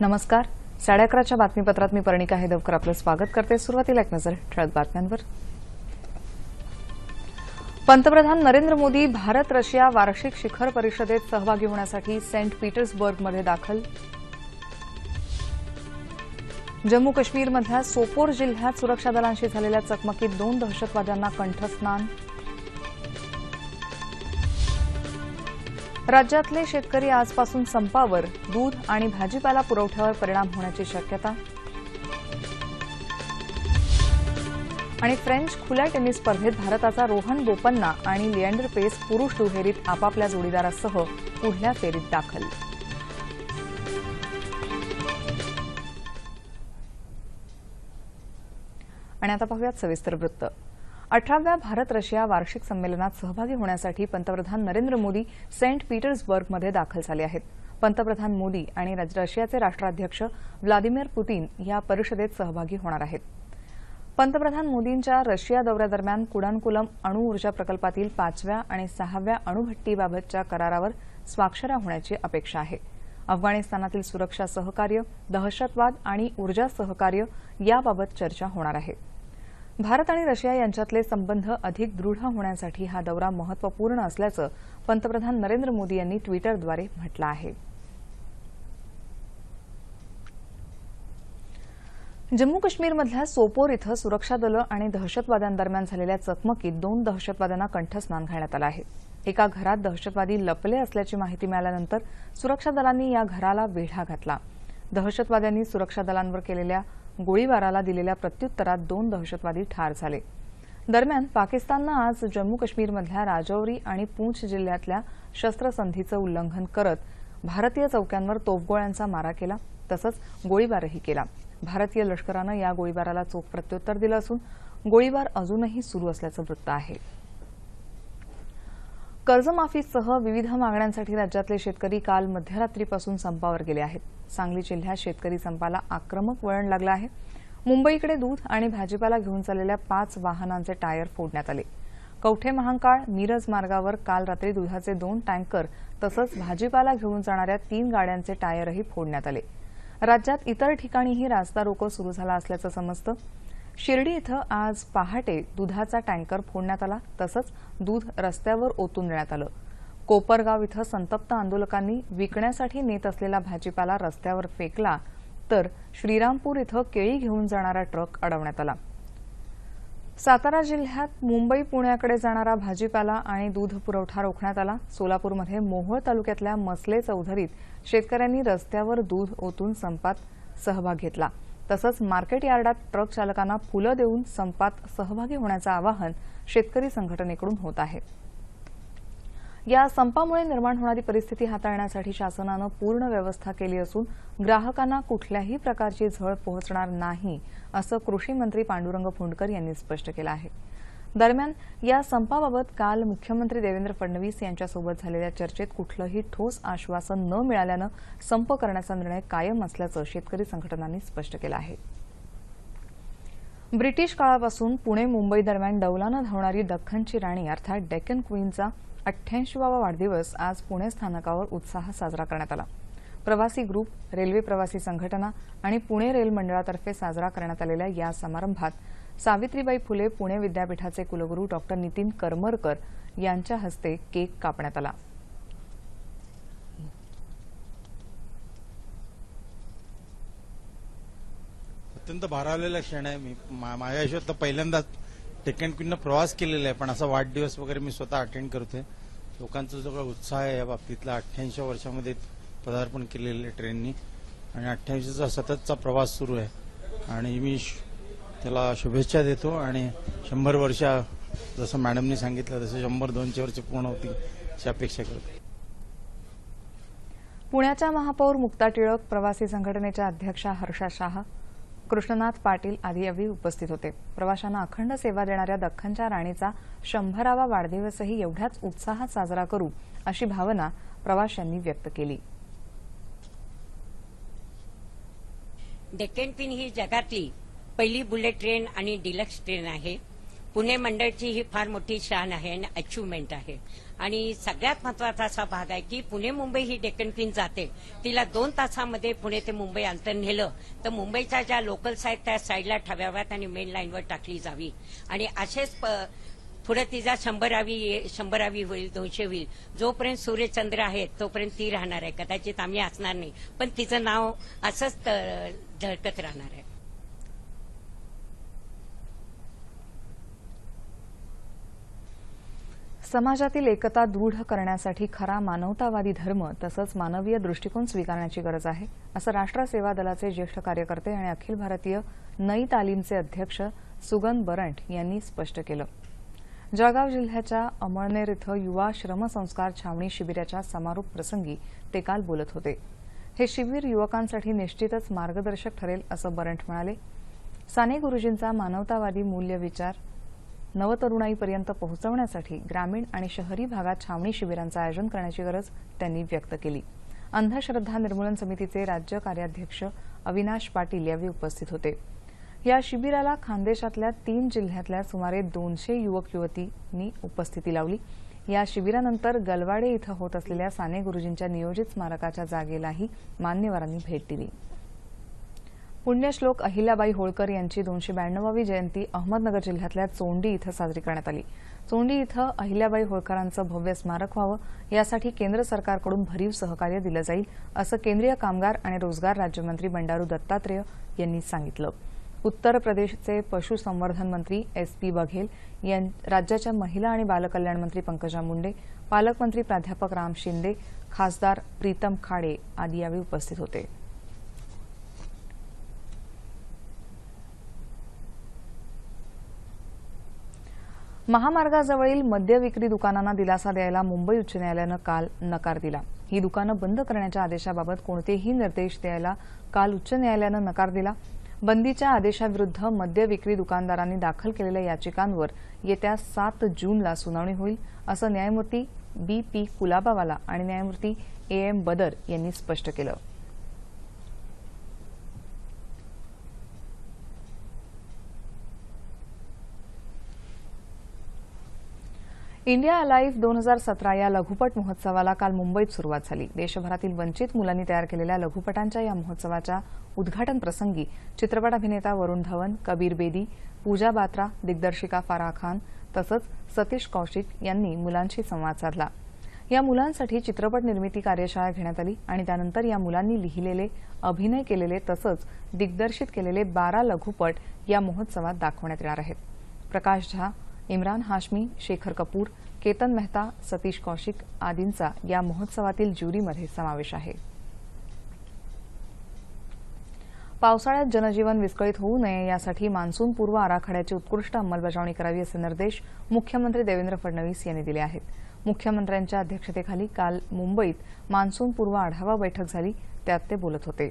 नमस्कार. साडे अकराच्या बातमीपत्रात मी पर्णिका हेदवकर आपलं स्वागत करते. सुरुवातीला एक नजर ठळक बातम्यांवर. पंतप्रधान नरेंद्र मोदी भारत रशिया वार्षिक शिखर परिषदेत सहभागी होण्यासाठी सेंट पीटर्सबर्गमध्ये दाखल. जम्मू काश्मीरमधल्या सोपोर जिल्ह्यात सुरक्षा दलांशी झालेल्या चकमकीत दोन दहशतवाद्यांना कंठस्नान. राज्यातले शेतकरी आजपासून संपावर दूध आणि भाजीपाला पुरवठ्यावर परिणाम होण्याची शक्यता. आणि फ्रेंच खुल्या टेनिस स्पर्धेत भारताचा रोहन बोपन्ना आणि लिएंडर पेस पुरुष दुहेरीत आपापल्या जोडीदारासह पुढल्या फेरीत दाखल. आणि आता पाहूयात सविस्तर वृत्त. अठराव्या भारत रशिया वार्षिक संमेलनात सहभागी होण्यासाठी पंतप्रधान नरेंद्र मोदी सेंट पीटर्सबर्गमध्ये दाखल झाले आहेत. पंतप्रधान मोदी आणि रशियाचे राष्ट्राध्यक्ष व्लादिमीर पुतीन या परिषदेत सहभागी होणार आहेत. पंतप्रधान मोदींच्या रशिया दौऱ्यादरम्यान कुडानकुलम अणुऊर्जा प्रकल्पातील पाचव्या आणि सहाव्या अणुभट्टीबाबतच्या करारावर स्वाक्षऱ्या होण्याची अपेक्षा आहे. अफगाणिस्तानातील सुरक्षा सहकार्य दहशतवाद आणि ऊर्जा सहकार्य याबाबत चर्चा होणार आहे. भारत आणि रशिया यांच्यातले संबंध अधिक दृढ होण्यासाठी हा दौरा महत्त्वपूर्ण असल्याचं पंतप्रधान नरेंद्र मोदी यांनी ट्विटरद्वारे म्हटलं आहे. जम्मू काश्मीरमधल्या सोपोर इथं सुरक्षा दलं आणि दहशतवाद्यांदरम्यान झालेल्या चकमकीत दोन दहशतवाद्यांना कंठस्नान घालण्यात आलं आहे. एका घरात दहशतवादी लपले असल्याची माहिती मिळाल्यानंतर सुरक्षा दलांनी या घराला वेढा घातला. दहशतवाद्यांनी सुरक्षा दलांवर केलेल्या गोळीबाराला दिलेल्या प्रत्युत्तरात दोन दहशतवादी ठार झाले. दरम्यान पाकिस्ताननं आज जम्मू काश्मीरमधल्या राजौरी आणि पूंछ जिल्ह्यातल्या शस्त्रसंधीचं उल्लंघन करत भारतीय चौक्यांवर तोफगोळ्यांचा मारा केला तसंच गोळीबारही केला. भारतीय लष्करानं या गोळीबाराला चोख प्रत्युत्तर दिलं असून गोळीबार अजूनही सुरू असल्याचं वृत्त आहे. कर्जमाफीसह विविध मागण्यांसाठी राज्यातले शेतकरी काल मध्यरात्रीपासून संपावर गेले आहेत. सांगली जिल्ह्यात शेतकरी संपाला आक्रमक वळण लागलं आहे. मुंबईकडे दूध आणि भाजीपाला घेऊन चाललेल्या पाच वाहनांचे टायर फोडण्यात आले. कवठे महांकाळ मिरज मार्गावर काल रात्री दुधाचे दोन टँकर तसंच भाजीपाला घेऊन जाणाऱ्या तीन गाड्यांचे टायरही फोडण्यात आले. राज्यात इतर ठिकाणीही रास्ता रोको सुरू झाला असल्याचं समजतं. शिर्डी इथं आज पहाटे दुधाचा टँकर फोडण्यात आला तसंच दूध रस्त्यावर ओतून देण्यात आलं. कोपरगाव इथं संतप्त आंदोलकांनी विकण्यासाठी नेत असलेला भाजीपाला रस्त्यावर फेकला तर श्रीरामपूर इथं केळी घेऊन जाणारा ट्रक अडवण्यात आला. सातारा जिल्ह्यात मुंबई पुण्याकडे जाणारा भाजीपाला आणि दूध पुरवठा रोखण्यात आला. सोलापूरमध्ये मोहोळ तालुक्यातल्या मसले चौधरीत शेतकऱ्यांनी रस्त्यावर दूध ओतून संपात सहभाग घेतला. तसंच मार्केट यार्डात ट्रक चालकांना फुलं देऊन संपात सहभागी होण्याचं आवाहन शेतकरी संघटनेकडून होत आहे. या संपामुळे निर्माण होणारी परिस्थिती हाताळण्यासाठी शासनानं पूर्ण व्यवस्था केली असून ग्राहकांना कुठल्याही प्रकारची झळ पोहोचणार नाही असं कृषी मंत्री पांडुरंग फुंडकर यांनी स्पष्ट केलं आहे. दरम्यान या संपाबाबत काल मुख्यमंत्री देवेंद्र फडणवीस यांच्यासोबत झालेल्या चर्चेत कुठलंही ठोस आश्वासन न मिळाल्यानं संप करण्याचा निर्णय कायम असल्याचं शेतकरी संघटनांनी स्पष्ट केलं आहे. ब्रिटिश काळापासून पुणे मुंबई दरम्यान डौलानं धावणारी दख्खनची राणी अर्थात डेक्कन क्वीनचा अठ्ठ्याऐंशीवा वाढदिवस आज पुणे स्थानकावर उत्साहात साजरा करण्यात आला. प्रवासी ग्रुप रेल्वे प्रवासी संघटना आणि पुणे रेल मंडळातर्फे साजरा करण्यात आलेल्या या समारंभात सावित्रीबाई फुले पुणे विद्यापीठाचे कुलगुरू डॉक्टर नितीन करमरकर यांच्या हस्ते केक कापण्यात आला. अत्यंत भारावलेला क्षण आहे. मी मा- माझ्या आयुष्यात तर पहिल्यांदाच टेकन क्वीननं प्रवास केलेला आहे. पण असा वाढदिवस वगैरे मी स्वतः अटेंड करतोय. लोकांचा जो काही उत्साह आहे या बाबतीतला अठ्ठ्याऐंशी वर्षामध्ये पदार्पण केलेलं आहे ट्रेननी आणि अठ्ठ्याऐंशीचा सततचा प्रवास सुरू आहे. आणि मी श- त्याला शुभेच्छा देतो आणि शंभर वर्ष जसं मॅडमनी सांगितलं तसं शंभर दोनशे वर्ष पूर्ण होतील अशी अपेक्षा करतो. पुण्याच्या महापौर मुक्ता टिळक प्रवासी संघटनेच्या अध्यक्षा हर्षा शाह कृष्णनाथ पाटील आदी यावेळी उपस्थित होते. प्रवाशांना अखंड सेवा देणाऱ्या दख्खनच्या राणीचा शंभरावा वाढदिवसही एवढ्याच उत्साहात साजरा करू अशी भावना प्रवाशांनी व्यक्त केली. डेक्कन क्वीन ही जगातली पहिली बुलेट ट्रेन आणि डिलक्स ट्रेन आहे. पुणे मंडळची ही फार मोठी शान आहे आणि अचिव्हमेंट आहे. आणि सगळ्यात महत्त्वाचा असा भाग आहे की पुणे मुंबई ही डेक्कन क्वीन जाते. तिला दोन तासामध्ये पुणे ते मुंबई अंतर नेलं. तर मुंबईच्या ज्या लोकल्स आहेत त्या साईडला ठेवाव्यात आणि मेन लाईनवर टाकली जावी. आणि असेच प- पुढे तिचा शंभरावी शंभरावी होईल दोनशे होईल. जोपर्यंत सूर्यचंद्र आहेत तोपर्यंत ती राहणार आहे. कदाचित आम्ही असणार नाही. पण तिचं नाव असंच त- झळकत राहणार आहे. समाजातील एकता दृढ करण्यासाठी खरा मानवतावादी धर्म तसंच मानवीय दृष्टिकोन स्वीकारण्याची गरज आहे असं राष्ट्र सेवा दलाचे ज्येष्ठ कार्यकर्ते आणि अखिल भारतीय नई तालीमचे अध्यक्ष सुगन बरंट यांनी स्पष्ट केलं. जळगाव जिल्ह्याच्या अमळनेर इथं युवा श्रमसंस्कार छावणी शिबिराच्या समारोप प्रसंगी ते काल बोलत होते. हे शिबिर युवकांसाठी निश्चितच मार्गदर्शक ठरेल असं बरंट म्हणाले. साने गुरुजींचा मानवतावादी मूल्य विचार नवतरुणाईपर्यंत पोहोचवण्यासाठी ग्रामीण आणि शहरी भागात छावणी शिबिरांचं आयोजन करण्याची गरज त्यांनी व्यक्त केली. अंधश्रद्धा निर्मूलन समितीचे राज्य कार्याध्यक्ष अविनाश पाटील यावेळी उपस्थित होते. या शिबिराला खानदेशातल्या तीन जिल्ह्यातल्या सुमारे दोनशे युवक युवतींनी उपस्थिती लावली. या शिबिरानंतर गलवाडे इथं होत असलेल्या साने गुरुजींच्या नियोजित स्मारकाच्या जागेलाही मान्यवरांनी भेट दिली. पुण्यश्लोक अहिल्याबाई होळकर यांची दोनशे ब्याण्णवावी जयंती अहमदनगर जिल्ह्यातल्या चोंडी इथं साजरी करण्यात आली. चोंडी इथं अहिल्याबाई होळकरांचं भव्य स्मारक व्हावं यासाठी केंद्र सरकारकडून भरीव सहकार्य दिलं जाईल असं केंद्रीय कामगार आणि रोजगार राज्यमंत्री बंडारू दत्तात्रेय यांनी सांगितलं. उत्तर प्रदेशचे पशुसंवर्धन मंत्री एस पी बघेल यां राज्याच्या महिला आणि बालकल्याण मंत्री पंकजा मुंडे पालकमंत्री प्राध्यापक राम शिंदे खासदार प्रीतम खाडे आदी यावेळी उपस्थित होते. महामार्गाजवळील मद्य विक्री दुकानांना दिलासा द्यायला मुंबई उच्च न्यायालयानं काल नकार दिला. ही दुकानं बंद करण्याच्या आदेशाबाबत कोणतेही निर्देश द्यायला काल उच्च न्यायालयानं नकार दिला. बंदीच्या आदेशाविरुद्ध मद्य विक्री दुकानदारांनी दाखल केलेल्या याचिकांवर येत्या सात जूनला सुनावणी होईल असं न्यायमूर्ती बी पी कुलाबावाला आणि न्यायमूर्ती ए एम बदर यांनी स्पष्ट केलं. इंडिया अलाईफ दोन हजार सतरा या लघुपट महोत्सवाला काल मुंबईत सुरुवात झाली. देशभरातील वंचित मुलांनी तयार केलेल्या लघुपटांच्या या महोत्सवाच्या उद्घाटन प्रसंगी चित्रपट अभिनेता वरुण धवन कबीर बेदी पूजा बात्रा दिग्दर्शिका फारा खान तसंच सतीश कौशिक यांनी मुलांशी संवाद साधला. या मुलांसाठी चित्रपट निर्मिती कार्यशाळा घेण्यात आली आणि त्यानंतर या मुलांनी लिहिलेले अभिनय केलेले तसंच दिग्दर्शित केलेले बारा लघुपट या महोत्सवात दाखवण्यात येणार आहेत. प्रकाश झा इम्रान हाशमी शेखर कपूर केतन मेहता सतीश कौशिक आदींचा या महोत्सवातील ज्युरीमध्ये समावेश आहे. पावसाळ्यात जनजीवन विस्कळीत होऊ नये यासाठी मान्सूनपूर्व आराखड्याची उत्कृष्ट अंमलबजावणी करावी असे निर्देश मुख्यमंत्री देवेंद्र फडणवीस यांनी दिले आहेत. मुख्यमंत्र्यांच्या अध्यक्षतेखाली काल मुंबईत मान्सूनपूर्व आढावा बैठक झाली त्यात ते बोलत होते.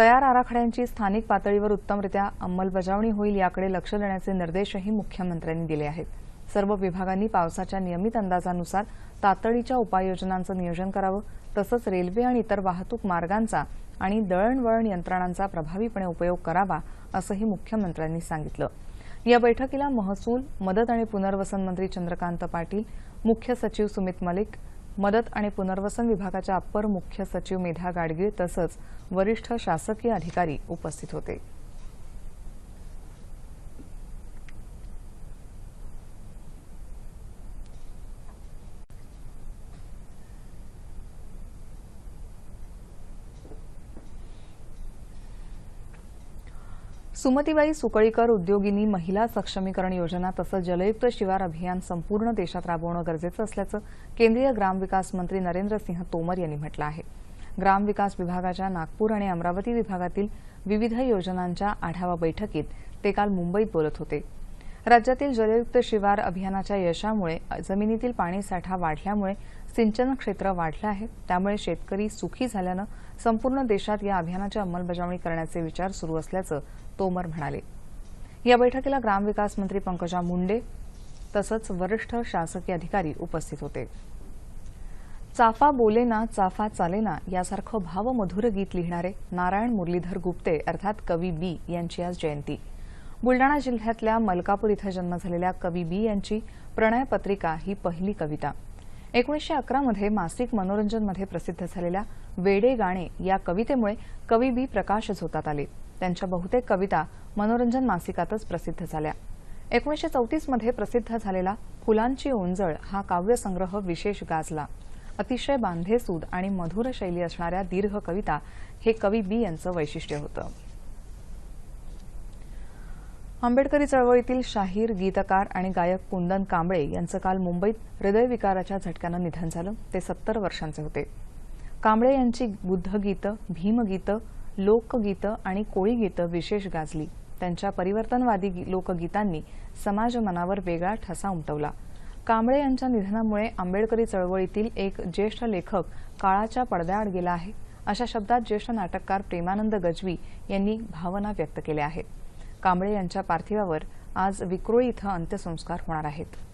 तयार आराखड्यांची स्थानिक पातळीवर उत्तमरित्या अंमलबजावणी होईल याकडे लक्ष देण्याचे निर्देशही मुख्यमंत्र्यांनी दिले आहेत. सर्व विभागांनी पावसाच्या नियमित अंदाजानुसार तातडीच्या उपाययोजनांचं नियोजन करावं तसंच रेल्वे आणि इतर वाहतूक मार्गांचा आणि दळणवळण यंत्रणांचा प्रभावीपणे उपयोग करावा असंही मुख्यमंत्र्यांनी सांगितलं. या बैठकीला महसूल मदत आणि पुनर्वसन मंत्री चंद्रकांत पाटील मुख्य सचिव सुमित मलिक मदत आणि पुनर्वसन विभागाच्या अप्पर मुख्य सचिव मेधा गाडगीळ तसंच वरिष्ठ शासकीय अधिकारी उपस्थित होते. सुमतीबाई सुकळीकर उद्योगिनी महिला सक्षमीकरण योजना तसंच जलयुक्त शिवार अभियान संपूर्ण देशात राबवणं गरजेचं असल्याचं केंद्रीय ग्रामविकास मंत्री नरेंद्र सिंह तोमर यांनी म्हटलं आहे. ग्रामविकास विभागाच्या नागपूर आणि अमरावती विभागातील विविध योजनांच्या आढावा बैठकीत ते काल मुंबईत बोलत होते. राज्यातील जलयुक्त शिवार अभियानाच्या यशामुळे जमिनीतील पाणीसाठा वाढल्यामुळे सिंचन क्षेत्र वाढलं आहे. त्यामुळे शेतकरी सुखी झाल्यानं संपूर्ण देशात या अभियानाची अंमलबजावणी करण्याचे विचार सुरू असल्याचं तोमर म्हणाले. या बैठकीला ग्रामविकास मंत्री पंकजा मुंडे तसंच वरिष्ठ शासकीय अधिकारी उपस्थित होते. चाफा बोलेना चाफा चालेना यासारखं भावमधुर गीत लिहिणारे नारायण मुरलीधर गुप्ते अर्थात कवी बी यांची आज जयंती. बुलडाणा जिल्ह्यातल्या मलकापूर इथं जन्म झालेल्या कवी बी यांची प्रणय पत्रिका ही पहिली कविता. एकोणीसशे अकरामध्ये मासिक मनोरंजनमध्ये प्रसिद्ध झालेल्या वेडे गाणे या कवितेमुळे कवी बी प्रकाश झोतात आले. त्यांच्या बहुतेक कविता मनोरंजन मासिकातच प्रसिद्ध झाल्या. एकोणीसशे चौतीसमध्ये प्रसिद्ध झालेला फुलांची ओंजळ हा काव्यसंग्रह विशेष गाजला. अतिशय बांधेसूद आणि मधुर शैली असणाऱ्या दीर्घ कविता हे कवी बी यांचं वैशिष्ट्य होतं. आंबेडकरी चळवळीतील शाहीर गीतकार आणि गायक कुंदन कांबळे यांचं काल मुंबईत हृदयविकाराच्या झटक्यानं निधन झालं. ते सत्तर वर्षांचे होते. कांबळे यांची बुद्धगीतं भीमगीतं लोकगीतं आणि कोळीगीतं विशेष गाजली. त्यांच्या परिवर्तनवादी गी- लोकगीतांनी समाज मनावर वेगळा ठसा उमटवला. कांबळे यांच्या निधनामुळे आंबेडकरी चळवळीतील एक ज्येष्ठ लेखक काळाच्या पडद्याआड गेला आहे. अशा शब्दात ज्येष्ठ नाटककार प्रेमानंद गजवी यांनी भावना व्यक्त केल्या आहेत. कांबळे यांच्या पार्थिवावर आज विक्रोळी इथं अंत्यसंस्कार होणार आहेत.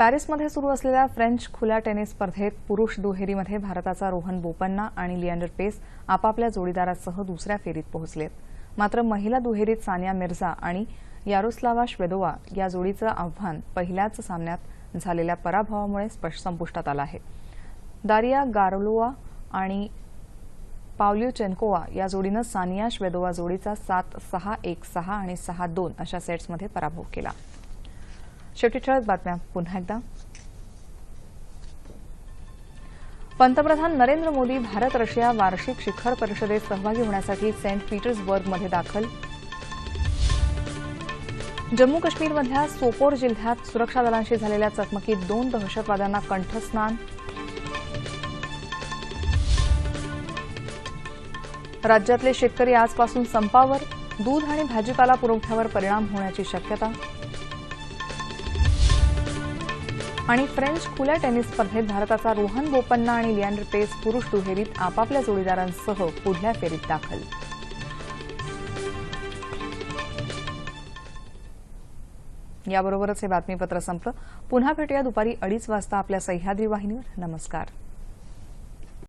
पॅरिसमध्ये सुरू असलेल्या फ्रेंच खुल्या टेनिस स्पर्धेत पुरुष दुहेरीमध्ये भारताचा रोहन बोपन्ना आणि लिएंडर पेस आपापल्या जोडीदारासह दुसऱ्या फेरीत पोहोचलेत. मात्र महिला दुहेरीत सानिया मिर्झा आणि यारोस्लावा श्वेदोवा या जोडीचं आव्हान पहिल्याच सामन्यात झालेल्या पराभवामुळे स्पष्ट संपुष्टात आलं आहे. दारिया गारलोवा आणि पावल्युचेन्कोवा या जोडीनं सानिया श्वेदोवा जोडीचा सात सहा एक सहा आणि सहा दोन अशा सेट्समध्ये पराभव केला. शेवटी ठळक बातम्या पुन्हा एकदा. पंतप्रधान नरेंद्र मोदी भारत रशिया वार्षिक शिखर परिषदेत सहभागी होण्यासाठी सेंट पीटर्सबर्गमध्ये दाखल. जम्मू काश्मीरमधल्या सोपोर जिल्ह्यात सुरक्षा दलांशी झालेल्या चकमकीत दोन दहशतवाद्यांना कंठस्नान. राज्यातले शेतकरी आजपासून संपावर दूध आणि भाजीपाला पुरवठ्यावर परिणाम होण्याची शक्यता. आणि फ्रेंच खुल्या टेनिस स्पर्धेत भारताचा रोहन बोपन्ना आणि लिअँडर पेस पुरुष दुहेरीत आपापल्या जोडीदारांसह पुढल्या फेरीत दाखल. याबरोबरच हे बातमीपत्र संपलं. पुन्हा भेटूया दुपारी अडीच वाजता आपल्या सह्याद्री वाहिनीवर. नमस्कार.